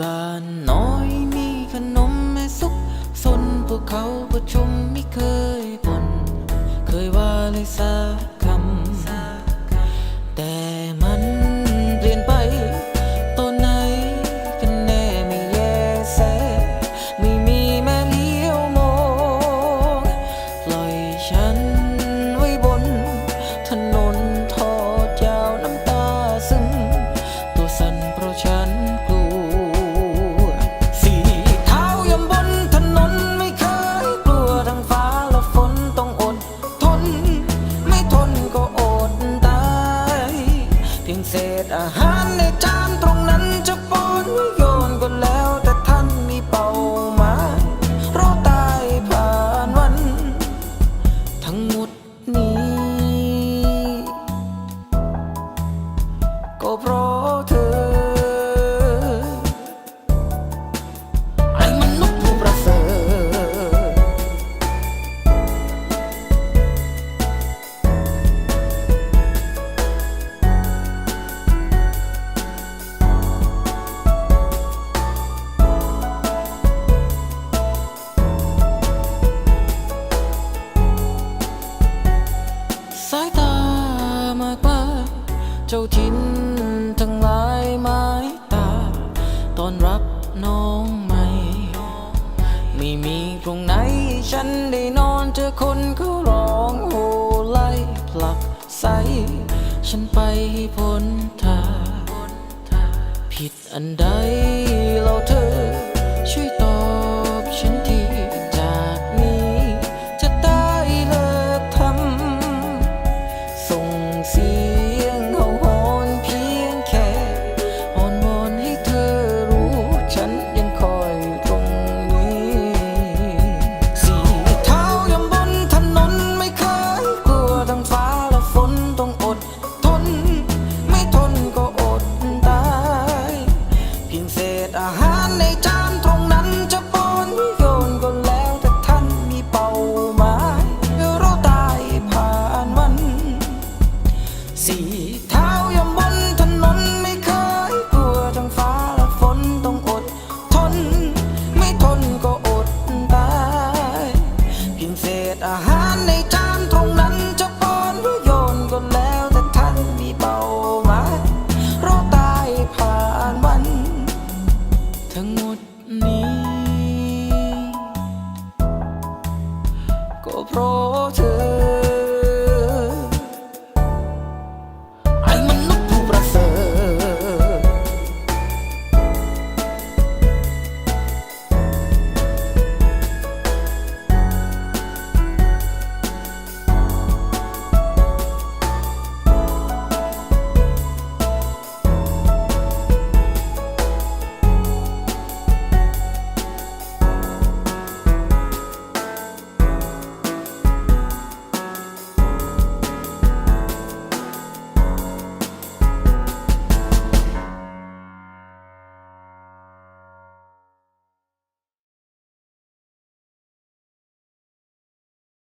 บ้านน้อยมีขนมแม่สุกสนพวกเขาประชุมไม่เคยบ่นเคยว่าเลยสา พียงเเจ้าทินทั้งหลายไม้ตาตอนรับน้องใหม่ ไม่มีตรงไหนฉันได้นอนเจอคนเขาร้องโหไล่ผลักใส ฉันไปให้พ้นทางผิดอันใดเหล่าเธอช่วย protest.